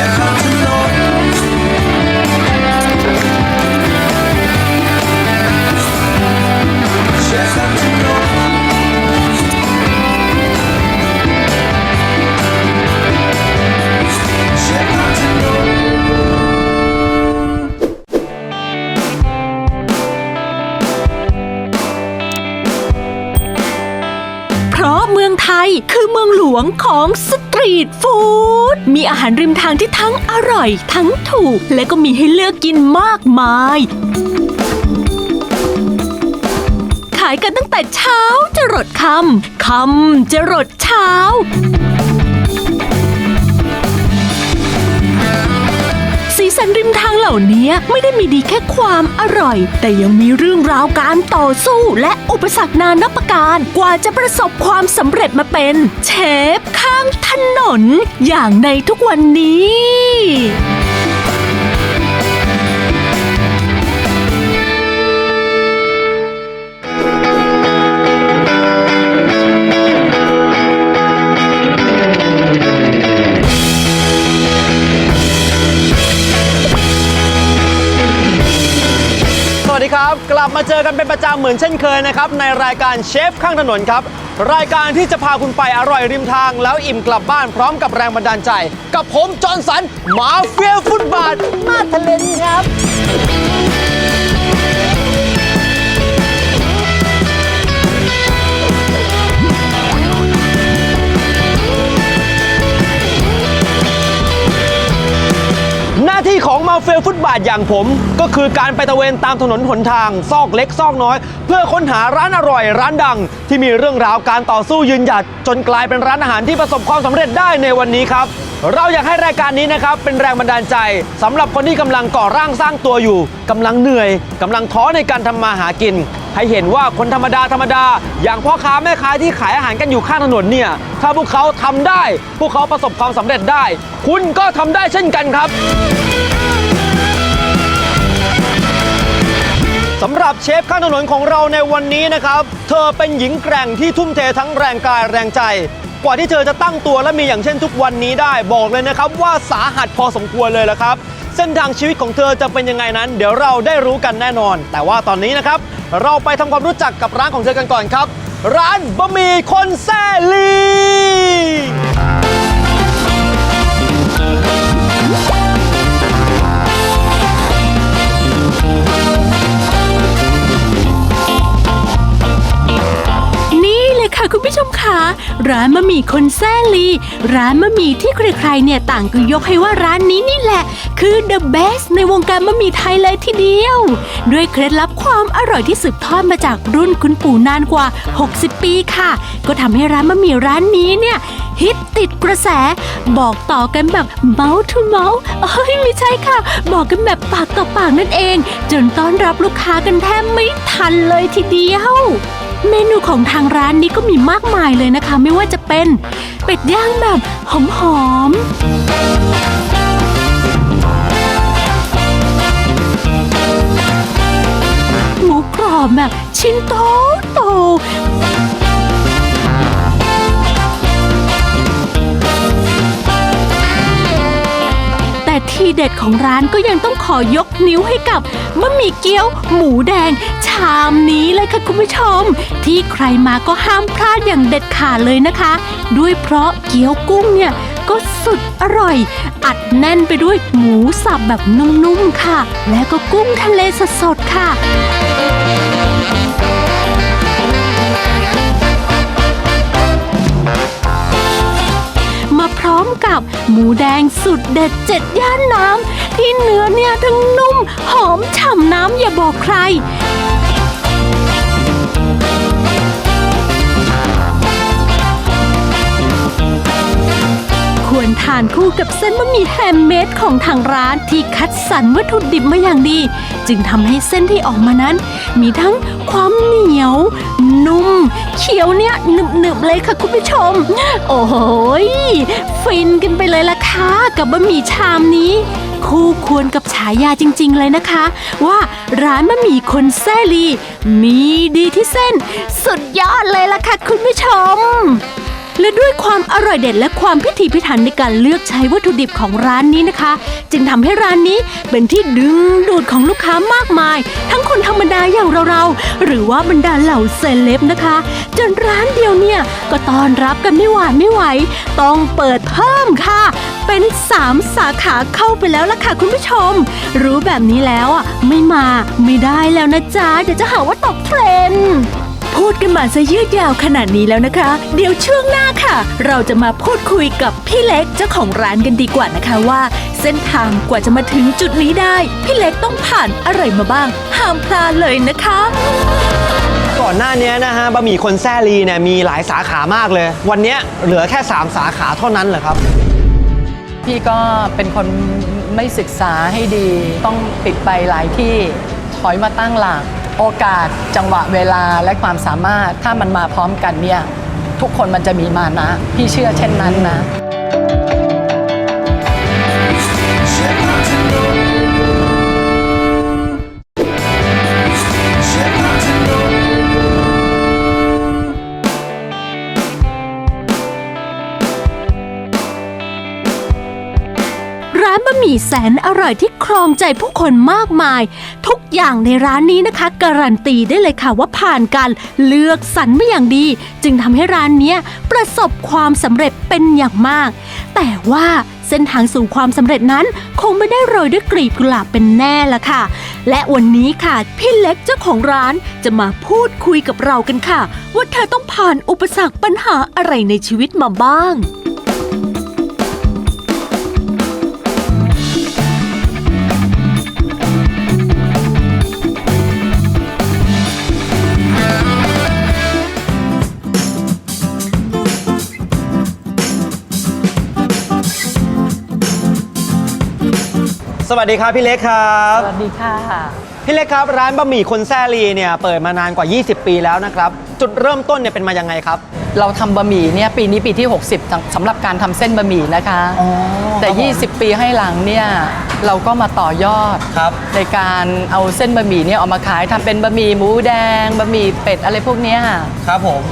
เชียร์ข้างถนนเชียร์ข้างถนนเพราะเมืองไทยคือเมืองหลวงของสตรีทฟู้ด มีอาหารริมทางที่ทั้งอร่อย ทั้งถูก และก็มีให้เลือกกินมากมาย ขายกันตั้งแต่เช้าจะรดคำคำจะรดเช้า ล่านี้ไม่ได้มีดีแค่ความอร่อย แต่ยังมีเรื่องราวการต่อสู้และอุปสรรคนานับประการ กว่าจะประสบความสำเร็จมาเป็นเชฟข้างถนน อย่างในทุกวันนี้ เจอกันเป็นประจำเหมือนเช่นเคยนะครับ ในรายการเชฟข้างถนนครับ รายการที่จะพาคุณไปอร่อยริมทาง แล้วอิ่มกลับบ้านพร้อมกับแรงบันดาลใจ กับผมจอห์นสันมาเฟียฟุตบาทมาทะเลนครับาที่ของมาเฟียฟุตบาทอย่างผม ก็คือการไปตะเวนตามถนนหนทาง ซอกเล็กซอกน้อย เพื่อค้นหาร้านอร่อยร้านดัง ที่มีเรื่องราวการต่อสู้ยืนหยัด จนกลายเป็นร้านอาหารที่ประสบความสำเร็จได้ในวันนี้ครับ เราอยากให้รายการนี้นะครับเป็นแรงบันดาลใจสำหรับคนที่กำลังก่อร่างสร้างตัวอยู่กำลังเหนื่อยกำลังท้อในการทำมาหากิน ให้เห็นว่าคนธรรมดาธรรมดา อย่างพ่อค้าแม่ค้าที่ขายอาหารกันอยู่ข้างถนนเนี่ย ถ้าพวกเขาทำได้ พวกเขาประสบความสำเร็จได้ คุณก็ทำได้เช่นกันครับสำหรับเชฟข้างถนนของเราในวันนี้นะครับ เธอเป็นหญิงแกร่งที่ทุ่มเททั้งแรงกายแรงใจ กว่าที่เธอจะตั้งตัวและมีอย่างเช่นทุกวันนี้ได้บอกเลยนะครับ ว่าสาหัสพอสมควรเลยละครับ เส้นทางชีวิตของเธอจะเป็นยังไงนั้น เดี๋ยวเราได้รู้กันแน่นอน แต่ว่าตอนนี้นะครับ เราไปทำความรู้จักกับร้านของเธอกันก่อนครับ ร้านบะหมี่คนแซ่ลี คะ ร้านมะหมี่คนแซ่ลี ร้านมะหมี่ที่ใครๆเนี่ยต่างก็ยกให้ว่าร้านนี้นี่แหละ คือ the best ในวงการมะหมี่ไทยเลยทีเดียว ด้วยเคล็ดลับความอร่อยที่สืบทอดมาจากรุ่นคุณปู่นานกว่า 60 ปีค่ะ ก็ทำให้ร้านมะหมี่ร้านนี้เนี่ยฮิตติดกระแส บอกต่อกันแบบ mouth to mouth เอ้ยไม่ใช่ค่ะ บอกกันแบบปากต่อปากนั่นเอง จนต้อนรับลูกค้ากันแทบไม่ทันเลยทีเดียว เมนูของทางร้านนี้ก็มีมากมายเลยนะคะ ไม่ว่าจะเป็นเป็ดย่างแบบหอมๆหมูกรอบแบบชิ้นโตโต ทีเด็ดของร้านก็ยังต้องขอยกนิ้วให้กับมะหมี่เกี๊ยว หมูแดง ชามนี้เลยค่ะคุณผู้ชม ที่ใครมาก็ห้ามพลาดอย่างเด็ดขาดเลยนะคะ ด้วยเพราะเกี๊ยวกุ้งเนี่ยก็สุดอร่อย อัดแน่นไปด้วยหมูสับแบบนุ่มๆค่ะ และก็กุ้งทะเลสดๆค่ะ มาพร้อมกับหมูแดงสุดเด็ดเจ็ดย่านน้ำที่เนื้อเนี่ยทั้งนุ่ม หอมฉ่ำน้ำอย่าบอกใครานคู่กับเส้นบะหมี่แฮมเมดของทางร้านที่คัดสรรวัตถุดิบมาอย่างดี จึงทำให้เส้นที่ออกมานั้น มีทั้งความเหนียว นุ่ม เขียวเนี่ยหนึบๆเลยค่ะคุณผู้ชม โอ้โหฟินกันไปเลยล่ะค่ะกับบะหมี่ชามนี้คู่ควรกับฉายาจริง ๆ เลยนะคะ ว่าร้านบะหมี่คนแซ่ลี มีดีที่เส้น สุดยอดเลยล่ะค่ะคุณผู้ชม และด้วยความอร่อยเด็ดและความพิถีพิถันในการเลือกใช้วัตถุดิบของร้านนี้นะคะ จึงทำให้ร้านนี้เป็นที่ดึงดูดของลูกค้ามากมาย ทั้งคนธรรมดาอย่างเราๆ หรือว่าบรรดาเหล่าเซเลบนะคะ จนร้านเดียวเนี่ยก็ต้อนรับกันไม่หวาดไม่ไหว ต้องเปิดเพิ่มค่ะ เป็น 3 สาขาเข้าไปแล้วล่ะค่ะคุณผู้ชม รู้แบบนี้แล้วอะไม่มาไม่ได้แล้วนะจ๊ะเดี๋ยวจะหาว่าตกเทรนด์ พูดกันมาซะยืดยาวขนาดนี้แล้วนะคะ เดี๋ยวช่วงหน้าค่ะ เราจะมาพูดคุยกับพี่เล็กเจ้าของร้านกันดีกว่านะคะว่า เส้นทางกว่าจะมาถึงจุดนี้ได้ พี่เล็กต้องผ่านอะไรมาบ้าง ห้ามพลาดเลยนะคะ ก่อนหน้านี้นะฮะบะหมี่คนแซ่ลีเนี่ยมีหลายสาขามากเลย วันเนี้ยเหลือแค่ 3 สาขาเท่านั้นเหรอครับ พี่ก็เป็นคนไม่ศึกษาให้ดี ต้องปิดไปหลายที่ถอยมาตั้งหลัก โอกาสจังหวะเวลาและความสามารถถ้ามันมาพร้อมกันเนี่ยทุกคนมันจะมีมานะ พี่เชื่อเช่นนั้นนะ มี่แสนอร่อยที่ครองใจผู้คนมากมาย ทุกอย่างในร้านนี้นะคะ การันตีได้เลยค่ะว่าผ่านการเลือกสรรมาอย่างดี จึงทำให้ร้านเนี้ยประสบความสำเร็จเป็นอย่างมาก แต่ว่าเส้นทางสู่ความสำเร็จนั้นคงไม่ได้โรยด้วยกลีบกุหลาบเป็นแน่ละค่ะ และวันนี้ค่ะ พี่เล็กเจ้าของร้านจะมาพูดคุยกับเรากันค่ะ ว่าเธอต้องผ่านอุปสรรคปัญหาอะไรในชีวิตมาบ้าง สวัสดีครับพี่เล็กครับ สวัสดีค่ะ พี่เล็กครับ ร้านบะหมี่คนแซ่ลีเนี่ยเปิดมานานกว่า 20 ปีแล้วนะครับ จุดเริ่มต้นเนี่ยเป็นมายังไงครับ เราทำบะหมี่เนี่ยปีนี้ปีที่ 60สำสำหรับการทำเส้นบะหมี่นะคะ อ๋อแต่ ครับผม 20 ปีให้หลังเนี่ยเราก็มาต่อยอด ครับ ในการเอาเส้นบะหมี่เนี่ยเอามาขายทำเป็นบะหมี่หมูแดงบะหมี่เป็ดอะไรพวกเนี้ยครับผม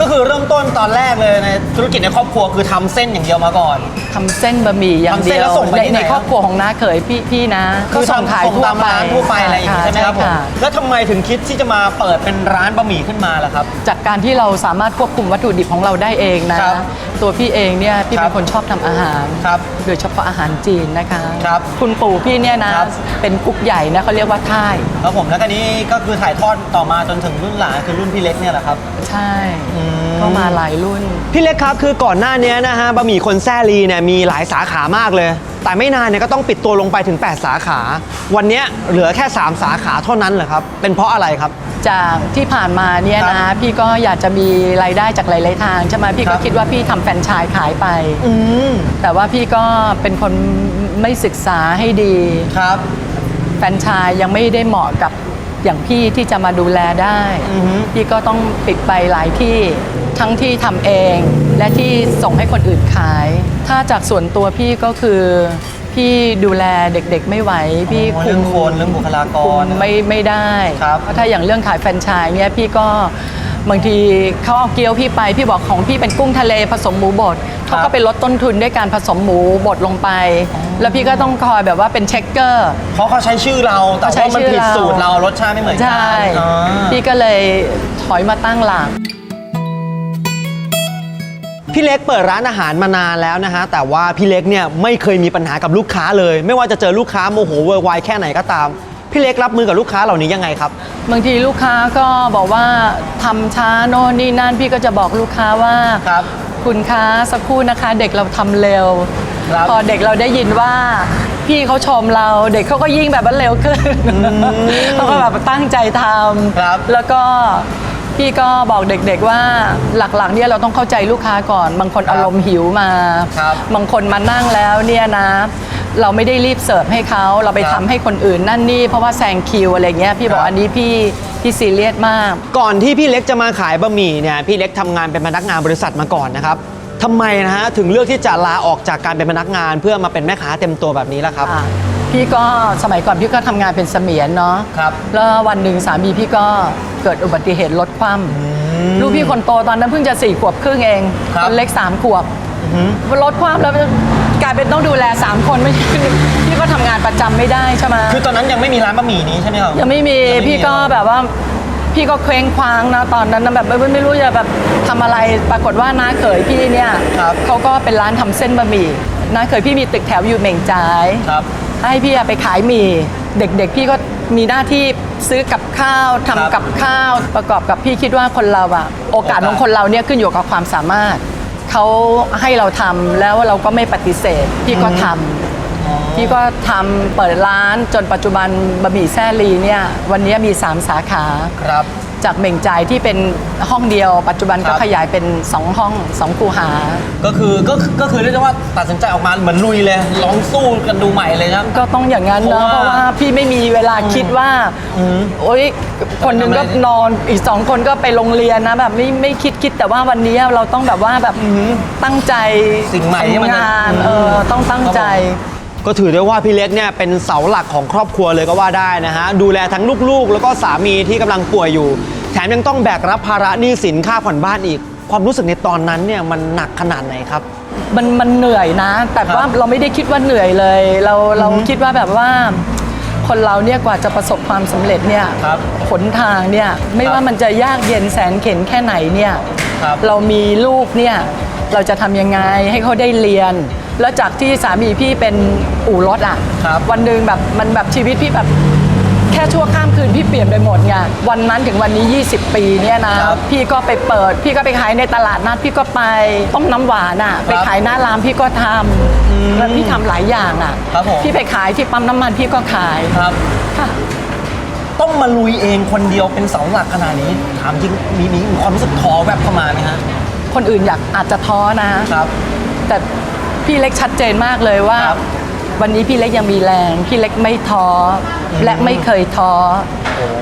ก็คือเริ่มต้นตอนแรกเลยในธุรกิจในครอบครัวคือทำเส้นอย่างเดียวมาก่อน ทำเส้นบะหมี่อย่างทำเส้เดีนยแล้ววส่งไปในที่ไหน ในครอบครัวของน้าเขยพี่พี่นะคือส่งขายส่งทั่วตามไปร้านทั่วไปอะไรอย่างงี้ใช่ไหมครับผมะแล้วทำไมถึงคิดที่จะมาเปิดเป็นร้านบะหมี่ขึ้นมาล่ะครับ จากการที่เราสามารถควบคุมวัตถุดิบของเราได้เองนะ ครับตัวพี่เองเนี่ยพี่ครัเป็บ นคนชอบทำอาหาร ครับ โดยเฉพาะอาหารจีนนะคะครับคุณปู่พี่เนี่ยนะครับ เป็นกุ๊กใหญ่นะเขาเรียกว่าท่ายครับผมแล้วก็นี้ก็คือถ่ายทอดต่อมาจนถึงรุ่นหลานคือรุ่นพี่เล็กเนี่ยแหละครับ ใช่ อืมก็มาหลายรุ่น พี่เล็กครับคือก่อนหน้านี้นะฮะบะหมี่คนแซ่ลีเนี่ยมีหลายสาขามากเลย แต่ไม่นานเนี่ยก็ต้องปิดตัวลงไปถึง 8 สาขา วันเนี้ยเหลือแค่ 3 สาขาเท่านั้นเหรอครับ เป็นเพราะอะไรครับ จากที่ผ่านมาเนี่ยครันะบพี่ก็อยากจะมีรายได้จากหลาย ๆ ทางใช่ไหมพี่ครัก็บคิดว่าพี่ทำแฟรนไชส์ขายไปอืมแต่ว่าพี่ก็เป็นคนไม่ศึกษาให้ดีครับแฟรนไชส์ยังไม่ได้เหมาะกับ อย่างพี่ที่จะมาดูแลได้อือฮึพี่ก็ต้องปิดไปหลายที่ทั้งที่ทำเองและที่ส่งให้คนอื่นขาย ถ้าจากส่วนตัวพี่ก็คือพี่ดูแลเด็กๆไม่ไหว พี่อ๋อคุเรื่มองคนเรื่องบุคลากรคุมไม่ไม่ได้ครับเพราะถ้าอย่างเรื่องขายแฟรนไชส์เนี่ยพี่ก็ บางทีเขาเอาเกี๊ยวพี่ไปพี่บอกของพี่เป็นกุ้งทะเลผสมหมูบดเขาก็ไปลดต้นทุนด้วยการผสมหมูบดลงไป แล้วพี่ก็ต้องคอยแบบว่าเป็นเช็คเกอร์ เพราะเขาใช้ชื่อเราแต่เขาใช้ว่ามันชื่อผิดเราสูตรเรารสชาติไม่เหมือนกัใช่อ่าพี่ก็เลยถอยมาตั้งหลักพี่เล็กเปิดร้านอาหารมานานแล้วนะฮะแต่ว่าพี่เล็กเนี่ยไม่เคยมีปัญหากับลูกค้าเลย ไม่ว่าจะเจอลูกค้าโมโหเวอร์ไวายแค่ไหนก็ตาม พี่เล็กรับมือกับลูกค้าเหล่านี้ยังไงครับ บางทีลูกค้าก็บอกว่าทำช้าโน่นนี่นั่นพี่ก็จะบอกลูกค้าว่าครับคุณคะสักครู่นะคะ เด็กเราทำเร็ว ครับ พอเด็กเราได้ยินว่า พี่เขาชมเราเด็กเขาก็ยิ่งแบบว่าเร็วขึ้นเขาก็แบบตั้งใจทครับำแล้วก็พี่ก็บอกเด็กๆว่าหลักๆเนี่ยเราต้องเข้าใจลูกค้าก่อน บางคนอารมณ์หิวมา ครับ บางคนมานั่งแล้วเนี่ยนะ เราไม่ได้รีบเสิร์ฟให้เขาเราไปครับทำให้คนอื่นนั่นนี่เพราะว่าแซงคิวอะไรเงี้ยพี่บอคกรับอันนี้พี่พี่ซีเรียสมาก ก่อนที่พี่เล็กจะมาขายบะหมี่เนี่ยพี่เล็กทำงานเป็นพนักงานบริษัทมาก่อนนะครับทำไมนะฮะถึงเลือกที่จะลาออกจากการเป็นพนักงาน เพื่อมาเป็นแม่ค้าเต็มตัวแบบนี้ล่ะครับ อะพี่ก็สมัยก่อนพี่ก็ทำงานเป็นเสมียนเนาะครับแล้ววันหนึ่งสามีพี่ก็เกิดอุบัติเหตุรถคว่ำลูกพี่คนโตตอนนั้นเพิ่งจะสี่ขวบครึ่งเองครับ คนเล็กสามขวบรถคว่ำแล้ว กลายเป็นต้องดูแลสามคนไม่ใช่พี่ก็ทำงานประจำไม่ได้ใช่ไหมคือตอนนั้นยังไม่มีร้านบะหมี่นี้ใช่ไหมครับ ยังไม่มียังไม่มี พี่ก็แบบว่าพี่ก็เคว้งคว้างนะตอนนั้นนะแบบไม่ไม่รู้จะแบบทำอะไรปรากฏว่าน้าเขยพี่เนี่ยครับ เขาก็เป็นร้านทำเส้นบะหมี่น้าเขยพี่มีตึกแถวอยู่เหม่งจ่าย ครับ ให้พี่อะไปขายหมี่เด็กๆ พี่ก็มีหน้าที่ซื้อกับข้าวทำครับกับข้าวประกอบกับพี่คิดว่าคนเราอะโอกาสโอกาส ของคนเราเนี่ยขึ้นอยู่กับความสามารถ เขาให้เราทำแล้วเราก็ไม่ปฏิเสธพี่ก็ทำพี่ก็ทำเปิดร้านจนปัจจุบันบะหมี่แซ่ลีเนี่ยวันนี้มี 3 สาขา ครับ จากเหม่งจ่ายที่เป็นห้องเดียว ปัจจุบันครัก็บ ขยายเป็น 2 ห้อง 2 คูหา ก็คือก็คือก็คือเรียกได้ว่าตัดสินใจออกมาเหมือนลุยเลยลองสู้กันดูใหม่เลยครับ ก็ต้องอย่างนั้นนะเพเพราะราะว่าว่าพี่ไม่มีเวลาคิดว่าอืมโอ๊ยคนหนึ่งก็ทำอะไรนอนอีกสองคนก็ไปโรงเรียนนะแบบไม่ไม่คิดคิดแต่ว่าวันนี้เราต้องแบบว่าแบบตั้งใจสิ่งใหม่ที่มันทำจะงานเออต้องตั้งใจ ก็ถือได้ว่าพี่เล็กเนี่ยเป็นเสาหลักของครอบครัวเลยก็ว่าได้นะฮะดูแลทั้งลูกๆ แล้วก็สามีที่กำลังป่วยอยู่ แถมยังต้องแบกรับภาระหนี้สินค่าผ่อนบ้านอีก ความรู้สึกในตอนนั้นเนี่ยมันหนักขนาดไหนครับ มันมันเหนื่อยนะ แต่ว่าครับเราไม่ได้คิดว่าเหนื่อยเลย เราเราคิดว่าแบบว่าคนเราเนี่ยกว่าจะประสบความสำเร็จเนี่ยครับหนทางเนี่ยไม่ครับว่ามันจะยากเย็นแสนเข็นแค่ไหนเนี่ย ครับเรามีลูกเนี่ยเราจะทำยังไงให้เขาได้เรียน แล้วจากที่สามีพี่เป็นอู่รถอะ ครับวันหนึ่งแบบมันแบบชีวิตพี่แบบแค่ชั่วข้ามคืนพี่เปลี่ยนไปหมดไงวันนั้นถึงวันนี้ 20 ปีเนี่ยนะครับพี่ก็ไปเปิด พี่ก็ไปขายในตลาดนัดพี่ก็ไปต้มน้ำหวานอะ ไปขายหน้าร้านพี่ก็ทำแล้วพี่ทำหลายอย่างอะ ครับผม พี่ไปขายที่ปั๊มน้ำมันพี่ก็ขายครับ ค่ะ ต้องมาลุยเองคนเดียวเป็นเสาหลักขนาดนี้ ถามจริงมีมีมีความรู้สึกท้อแวบเข้ามาไหมฮะ คนอื่นอยากอาจจะท้อนะ ครับ แต่พี่เล็กชัดเจนมากเลยว่า ครับวันนี้พี่เล็กยังมีแรง พี่เล็กไม่ท้ออและไม่เคยท้อ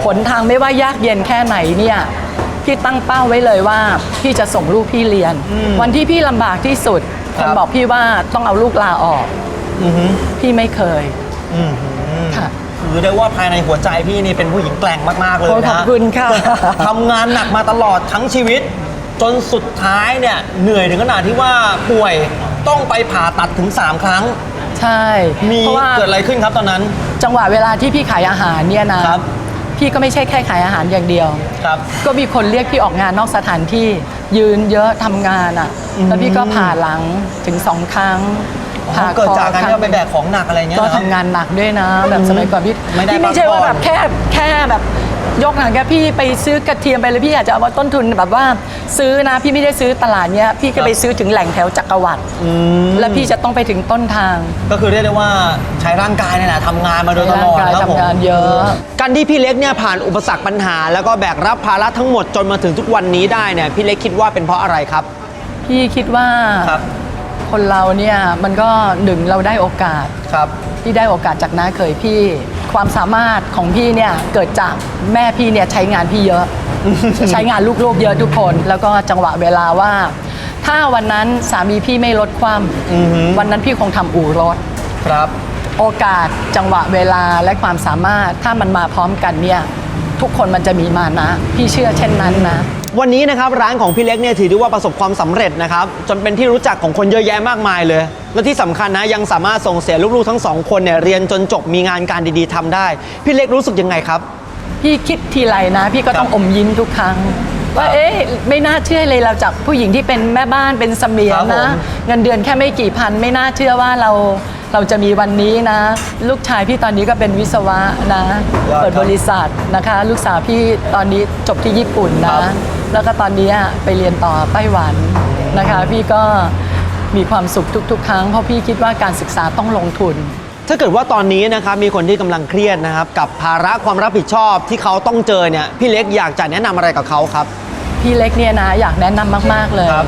ผลทางไม่ว่ายากเย็นแค่ไหนเนี่ยพี่ตั้งเป้าไว้เลยว่าพี่จะส่งลูกพี่เรียน วันที่พี่ลำบากที่สุดคครับนบอกพี่ว่าต้องเอาลูกลาออก อือฮึพี่ไม่เคย อือหือค่ะ คือได้ว่าภายในหัวใจพี่นี่เป็นผู้หญิงแกร่งมากๆเลยโอ้นะขอบคุณค่ะ ทำงานหนักมาตลอดทั้งชีวิต จนสุดท้ายเนี่ยเหนื่อยถึงขนาดที่ว่าป่วยต้องไปผ่าตัดถึง 3 ครั้ง ใช่มีเพราะว่าเกิดอะไรขึ้นครับตอนนั้น จังหวะเวลาที่พี่ขายอาหารเนี่ยนะครับ พี่ก็ไม่ใช่แค่ขายอาหารอย่างเดียว ครับ ก็มีคนเรียกพี่ออกงานนอกสถานที่ยืนเยอะทำงานอะ แล้วพี่ก็ผ่าหลังถึงสองครั้ง อ๋อเกิดจากการที่เราไปแบกของหนักอะไรเงี้ยก็เหรอ ทำงานหนักด้วยนะ แบบสมัยก่อนพี่ไม่ได้พี่ไม่ใช่ว่าพักผ่อน แบบแค่แค่แบบยกหนังแค่พี่ไปซื้อกระเทียมไปเลยพี่อาจจะเอามาต้นทุนแบบว่า ซื้อนะพี่ไม่ได้ซื้อตลาดเนี้ยพี่ก็ไปซื้อถึงแหล่งแถวจักรวรรดิอืมแล้วพี่จะต้องไปถึงต้นทาง ก็คือเรียกได้ว่าใช้ร่างกายนี่แหละทำงานมาโดยตลอดใช้ร่างกายนะครับผมทำงานเยอะ การที่พี่เล็กเนี่ยผ่านอุปสรรคปัญหา แล้วก็แบกรับภาระทั้งหมดจนมาถึงทุกวันนี้ได้เนี่ยพี่เล็กคิดว่าเป็นเพราะอะไรครับ พี่คิดว่าครับ คนเราเนี่ยมันก็หนึ่งเราได้โอกาส ครับพี่ได้โอกาสจากน้าเคยพี่ ความสามารถของพี่เนี่ยเกิดจากแม่พี่เนี่ยใช้งานพี่เยอะ ใช้งานลูกๆเยอะทุกคน แล้วก็จังหวะเวลาว่า ถ้าวันนั้นสามีพี่ไม่ลดความอือหือวันนั้นพี่คงทำอู่รถ ครับ โอกาสจังหวะเวลาและความสามารถถ้ามันมาพร้อมกันเนี่ยทุกคนมันจะมีมานะ พี่เชื่อเช่นนั้นนะ วันนี้นะครับร้านของพี่เล็กเนี่ยถือได้ว่าประสบความสำเร็จนะครับจนเป็นที่รู้จักของคนเยอะแยะมากมายเลย และที่สำคัญนะยังสามารถส่งเสียลูกๆทั้งสองคนเนี่ยเรียนจนจบมีงานการดีๆทำได้ พี่เล็กรู้สึกยังไงครับ พี่คิดทีไรนะ พี่ก็ต้องครับอมยิ้มทุกครั้งว่าเอ๊ะไม่น่าเชื่อเลยเราจากผู้หญิงที่เป็นแม่บ้านเป็นเสมียนครับผมนะเงินเดือนแค่ไม่กี่พัน ไม่น่าเชื่อว่าเราเราจะมีวันนี้นะ ลูกชายพี่ตอนนี้ก็เป็นวิศวะนะยอดครับเปิดบริษัทนะคะ ลูกสาวพี่ตอนนี้จบที่ญี่ปุ่นครันะบ แล้วก็ตอนนี้ไปเรียนต่อไต้หวันนะคะ พี่ก็มีความสุขทุก ๆ ครั้งเพราะพี่คิดว่าการศึกษาต้องลงทุน ถ้าเกิดว่าตอนนี้นะครับมีคนที่กำลังเครียดนะครับ กับภาระความรับผิดชอบที่เขาต้องเจอเนี่ยพี่เล็กอยากจะแนะนำอะไรกับเขาครับ พี่เล็กเนี่ยนะอยากแนะนำมากๆเลยครับ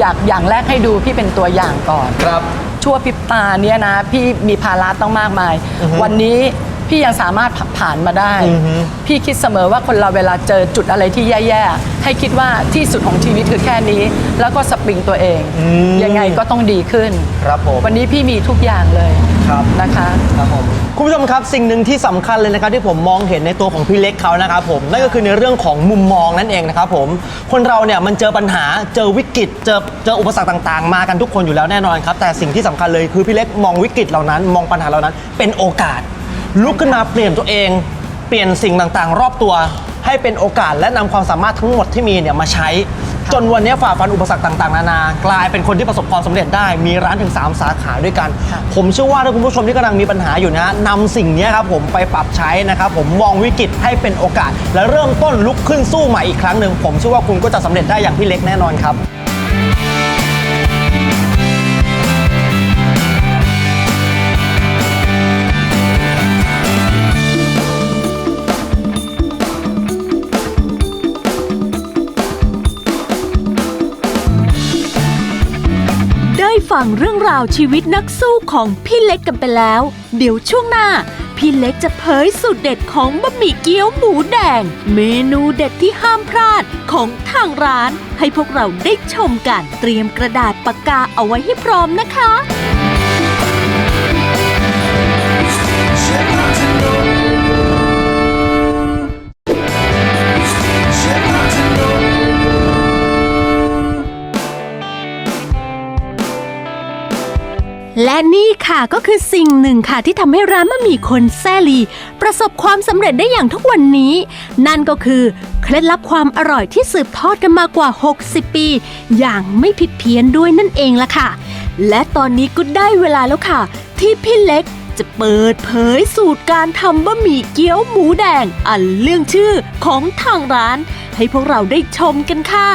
อยากอย่างแรกให้ดูพี่เป็นตัวอย่างก่อนครับชั่วพริบตาเนี่ยนะ พี่มีภาระต้องมากมายอือฮึวันนี้ พพี่ยังสามารถผ่านมาได้อือฮึพี่คิดเสมอว่าคนเราเวลาเจอจุดอะไรที่แย่ๆ ให้คิดว่าที่สุดของชีวิตคือแค่นี้ แล้วก็สปริงตัวเอง ยังไงก็ต้องดีขึ้น ครับผม วันนี้พี่มีทุกอย่างเลยครับนะคะครับผมคุณผู้ชมครับสิ่งหนึ่งที่สำคัญเลยนะครับที่ผมมองเห็นในตัวของพี่เล็กเขานะครับผมนั่นก็คือในเรื่องของมุมมองนั่นเองนะครับผมคนเราเนี่ยมันเจอปัญหาเจอวิกฤตเจอเจออุปสรรคต่างๆ มากันทุกคนอยู่แล้วแน่นอนครับแต่สิ่งที่สำคัญเลยคือพี่เล็กมองวิกฤตเหล่านั้น มองปัญหาเหล่านั้น เป็นโอกาส ลุกขึ้นมาเปลี่ยนตัวเอง เปลี่ยนสิ่งต่างๆ รอบตัว ให้เป็นโอกาสและนำความสามารถทั้งหมดที่มีเนี่ยมาใช้ จนวันนี้ฝ่าฟันอุปสรรคต่างๆ นานากลายเป็นคนที่ประสบความสำเร็จได้ มีร้านถึง 3 สาขาด้วยกันค่ะผมเชื่อว่าถ้าคุณผู้ชมที่กำลังมีปัญหาอยู่นะนำสิ่งนี้ครับผมไปปรับใช้นะครับผมมองวิกฤตให้เป็นโอกาส และเริ่มต้นลุกขึ้นสู้ใหม่อีกครั้งหนึ่งผมเชื่อว่าคุณก็จะสำเร็จได้อย่างพี่เล็กแน่นอนครับ ฟังเรื่องราวชีวิตนักสู้ของพี่เล็กกันไปแล้ว เดี๋ยวช่วงหน้า พี่เล็กจะเผยสูตรเด็ดของบะหมี่เกี๊ยวหมูแดง เมนูเด็ดที่ห้ามพลาดของทางร้าน ให้พวกเราได้ชมกัน เตรียมกระดาษปากกาเอาไว้ให้พร้อมนะคะ และนี่ค่ะก็คือสิ่งหนึ่งค่ะที่ทำให้ร้านบะหมี่คนแซลี ประสบความสำเร็จได้อย่างทุกวันนี้ นั่นก็คือเคล็ดลับความอร่อยที่สืบทอดกันมากว่า 60 ปี อย่างไม่ผิดเพี้ยนด้วยนั่นเองล่ะค่ะ และตอนนี้ก็ได้เวลาแล้วค่ะ ที่พี่เล็กจะเปิดเผยสูตรการทำบะหมี่เกี๊ยวหมูแดง อันเรื่องชื่อของทางร้าน ให้พวกเราได้ชมกันค่ะ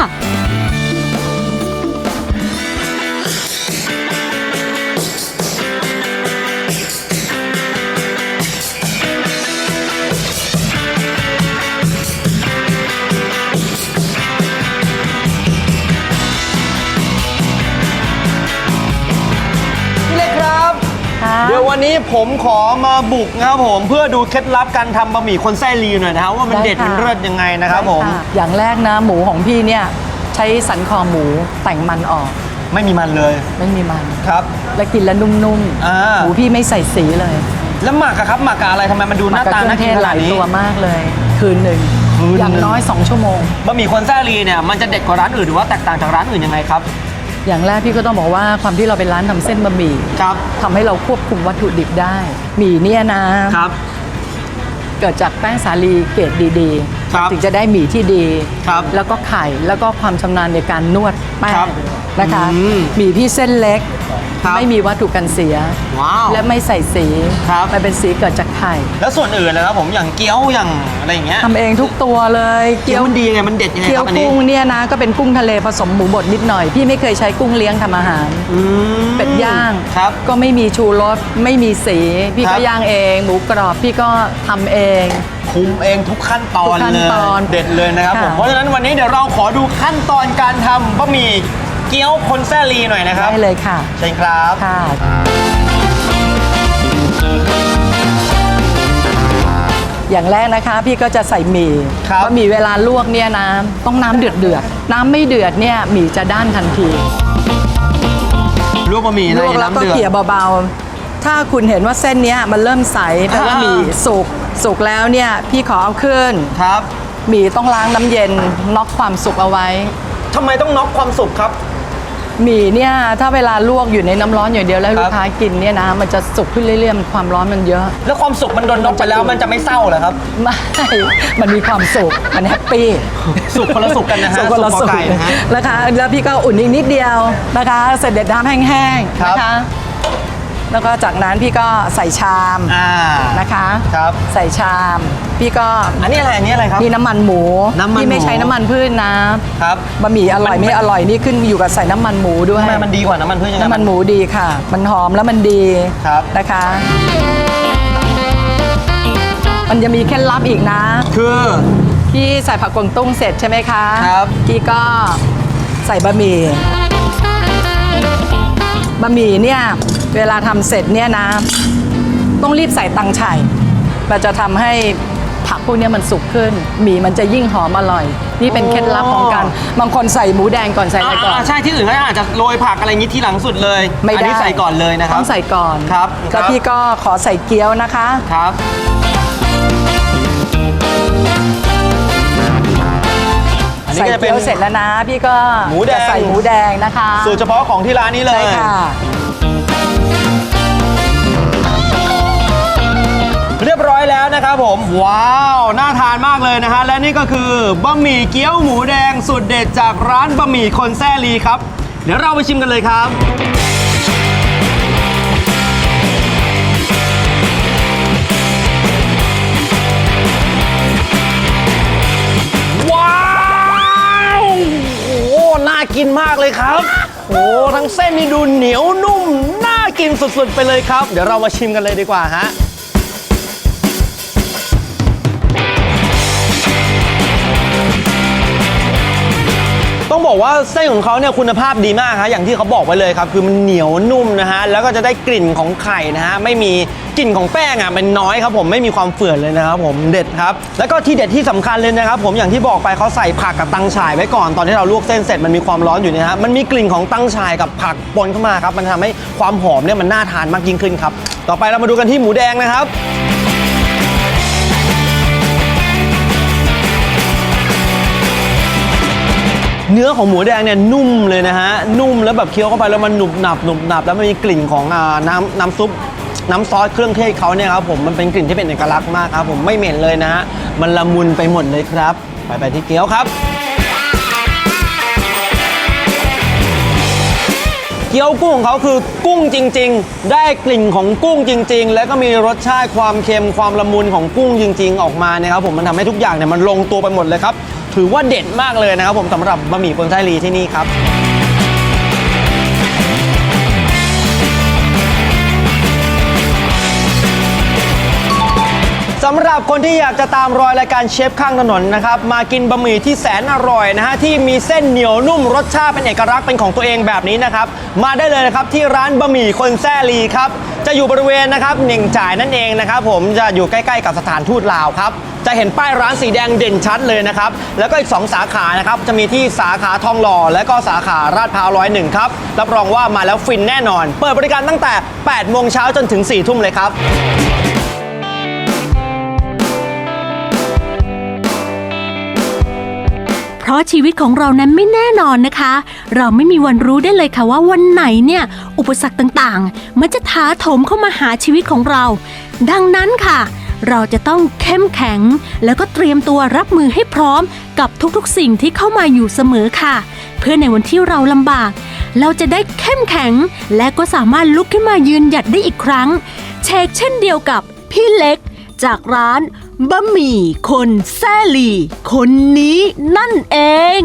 ววันนี้ผมขอมาบุกนะครับผมเพื่อดูเคล็ดลับการทำบะหมี่คนแซ่ลีหน่อยนะครับว่ามันได้เด็ดค่ะมันเลิศยังไงนะครับผมได้ะอย่างแรกนะหมูของพี่เนี่ยใช้สันคอหมูแต่งมันออก ไม่มีมันเลยไม่มีมัน ครับ และกินแล้วนุ่มอ่า ๆหมูพี่ไม่ใส่สีเลยแล้วหมักอะครับหมักกับอะไรทำไมมันดูหน้ากับตาเครื่น่าองเทกินศขหนาลาดยนี้ ตัวมากเลย คืนหนึ่งคืนหนึ่ง อย่างน้อย 2 ชั่วโมง บะหมี่คนแซ่ลีเนี่ยมันจะเด็ดกว่าร้านอื่นหรือว่าแตกต่างจากร้านอื่นยังไงครับ อย่างแรกพี่ก็ต้องบอกว่าความที่เราเป็นร้านทำเส้นบะหมี่ครับทำให้เราควบคุมวัตถุดิบได้หมี่เนี่ยนะครับ เกิดจากแป้งสาลีเกรดดี ครับถึงจะได้หมี่ที่ดีครับแล้วก็ไข่แล้วก็ความชำนาญในการนวดแป้ครังบนะคะอืมหมี่พี่เส้นเล็ก ครับไม่มีวัตถุกันเสีย ว้าวและไม่ใส่สีครับ มันเป็นสีเกิดจากไข่แล้วส่วนอื่นนะครับผมอย่างเกี๊ยวอย่างอะไรอย่างเงี้ยทำเองทุกตัวเลยเกี๊ยวมันดียังไงมันเด็ดยังไงเกี๊คยวรับอันนี้กุ้งเนี่ยนะก็เป็นกุ้งทะเลผสมหมูบดนิดหน่อยพี่ไม่เคยใช้กุ้งเลี้ยงทำอาหาร อืมเป็ดย่าง ครับ ก็ไม่มีชูรสไม่มีสี พี่ครัก็บย่างเอง หมูกรอบพี่ก็ทำเอง คุมเองทุกขั้นตอนทุกขั้นเลยตอนเด็ดเลยนะครับค่ะผมเพราะฉะนั้นวันนี้เดี๋ยวเราขอดูขั้นตอนการทำบะหมี่เกี๊ยวคนแซ่ลีหน่อยนะครับได้เลยค่ะเชิญครับ ค่ะ อย่างแรกนะคะ พี่ก็จะใส่หมี่ครับ เพราะหมี่เวลาลวกเนี่ยนะต้องน้ำเดือดเดือดๆน้ำไม่เดือดเนี่ยหมี่จะด้านทันที ลวกบะหมี่ลในวกแล้วน้ำก็เดือด เกี่ยเบาๆ ถ้าคุณเห็นว่าเส้นเนี้ยมันเริ่มใสแปลว่าอ่า หมี่สุก สุกแล้วเนี่ยพี่ขอเอาขึ้นครับหมี่ต้องล้างน้ำเย็นน็อกความสุกเอาไว้ ทำไมต้องน็อกความสุกครับ หมี่เนี่ยถ้าเวลาลวกอยู่ในน้ำร้อนอย่างเดียวแล้วครับลูกค้ากินเนี่ยนะมันจะสุกขึ้นเรื่อยๆมันความร้อนมันเยอะ แล้วความสุกมันโดนน็อกไปแล้วมันจะไม่เศร้าเหรอครับ ไม่ มันมีความสุข มันแฮปปี้สุกคนละสุกกันนะฮะสุกคนละสุสุกกกอไก่นะฮะ นะคะ แล้วพี่ก็อุ่นอีกนิดเดียวนะคะ เสร็จเด็ดน้ำแห้งครัๆบนะคะ แล้วก็จากนั้นพี่ก็ใส่ชามอ่านะคะ ครับ ใส่ชาม พี่ก็อันนี้อะไรอันนี้อะไรครับนี่น้ำมันหมูน้ำมันพี่ไม่หมูใช้น้ำมันพืชนะครับบะหมี่อร่อยมันไม่อร่อยนี่ขึ้นอยู่กับใส่น้ำมันหมูด้วย ทำไมมันดีกว่าน้ำมันพืชยังไง น้ำมันหมูดีค่ะ มันหอมแล้วมันดีครับ นะคะ มันจะมีเคล็ดลับอีกนะ คือ พี่ใส่ผักกวางตุ้งเสร็จใช่ไหมคะครับ พี่ก็ใส่บะหมี่ บะหมี่เนี่ยเวลาทำเสร็จเนี่ยนะ ต้องรีบใส่ตังไฉ่มันจะทำให้ผักพวกเนี้ยมันสุกขึ้น หมี่มันจะยิ่งหอมอร่อย นี่เป็นเคล็ดลับของการบางคนใส่หมูแดงก่อนใส่อะไรก่อนอ่าใช่ที่อื่นเขาอาจจะโรยผักอะไรอย่างนี้ทีหลังสุดเลยไม่ได้อันี้ใส่ก่อนเลยนะครับต้องใส่ก่อนครับแล้วพี่ก็ขอใส่เกี๊ยวนะคะครับ ใส่ก็จะเป็นเกี๊ยวเสร็จแล้วนะ พี่ก็หมูแดง จะใส่หมูแดงนะคะสูตรเฉพาะของที่ร้านนี้เลยใช่ค่ะ เรียบร้อยแล้วนะครับผม ว้าว น่าทานมากเลยนะฮะ และนี่ก็คือบะหมี่เกี๊ยวหมูแดงสุดเด็ดจากร้านบะหมี่คนแซ่ลีครับ เดี๋ยวเราไปชิมกันเลยครับากินมากเลยครับ โอ้ทั้งเส้นนี่ดูเหนียวนุ่ม น่ากินสุดๆ ไปเลยครับ เดี๋ยวเรามาชิมกันเลยดีกว่าฮะ ต้องบอกว่าเส้นของเขาเนี่ยคุณภาพดีมากฮะ อย่างที่เขาบอกไว้เลยครับ คือมันเหนียวนุ่มนะฮะ แล้วก็จะได้กลิ่นของไข่นะฮะ ไม่มี กลิ่นของแป้งอะมันน้อยครับผมไม่มีความเฝื่อนเลยนะครับผมเด็ดครับแล้วก็ที่เด็ดที่สำคัญเลยนะครับผมอย่างที่บอกไปเขาใส่ผักกับตังฉายไว้ก่อนตอนที่เราลวกเส้นเสร็จมันมีความร้อนอยู่นะฮะมันมีกลิ่นของตังฉายกับผักปนเข้ามาครับมันทำให้ความหอมเนี่ยมันน่าทานมากยิ่งขึ้นครับต่อไปเรามาดูกันที่หมูแดงนะครับเนื้อของหมูแดงเนี่ยนุ่มเลยนะฮะ นุ่มแล้วแบบเคี้ยวเข้าไปแล้วมันหนุบหนับหนุบหนับแล้วมันมีกลิ่นของอน้ำน้ำซุป น้ำซอสเครื่องเทศเขาเนี่ยครับผมมันเป็นกลิ่นที่เป็นเอกลักษณ์มากครับผมไม่เหม็นเลยนะฮะมันละมุนไปหมดเลยครับ ไปไปที่เกี๊ยวครับ เกี๊ยวกุ้งของเขาคือกุ้งจริง ๆ ได้กลิ่นของกุ้งจริง ๆ แล้วก็มีรสชาติความเค็มความละมุนของกุ้งจริง ๆ ออกมานะครับผมมันทำให้ทุกอย่างเนี่ยมันลงตัวไปหมดเลยครับถือว่าเด็ดมากเลยนะครับผมสำหรับบะหมี่คนไทยลีที่นี่ครับ สำหรับคนที่อยากจะตามรอยรายการเชฟข้างถนนนะครับมากินบะหมี่ที่แสนอร่อยนะฮะที่มีเส้นเหนียวนุ่มรสชาติเป็นเอกลักษณ์เป็นของตัวเองแบบนี้นะครับมาได้เลยนะครับที่ร้านบะหมี่คนแซ่ลีครับจะอยู่บริเวณนะครับเหน่งจ่ายนั่นเองนะครับผมจะอยู่ใกล้ๆกับสถานทูตลาวครับจะเห็นป้ายร้านสีแดงเด่นชัดเลยนะครับ แล้วก็อีก 2 สาขานะครับ จะมีที่สาขาทองหล่อ และก็สาขาราดพร้าวร้อยหนึ่งครับ รับรองว่ามาแล้วฟินแน่นอน เปิดบริการตั้งแต่ 8 โมงเช้าจนถึง 4 ทุ่มเลยครับ ราะชีวิตของเรานั้นไม่แน่นอนนะคะ เราไม่มีวันรู้ได้เลยค่ะว่าวันไหนเนี่ย อุปสรรคต่างๆ มันจะถาโถมเข้ามาหาชีวิตของเรา ดังนั้นค่ะ เราจะต้องเข้มแข็ง แล้วก็เตรียมตัวรับมือให้พร้อม กับทุกๆสิ่งที่เข้ามาอยู่เสมอค่ะ เพื่อในวันที่เราลำบาก เราจะได้เข้มแข็ง และก็สามารถลุกขึ้นมายืนหยัดได้อีกครั้งเชกเช่นเดียวกับพี่เล็ก จากร้าน บะหมี่คนแซ่ลีคนนี้นั่นเอง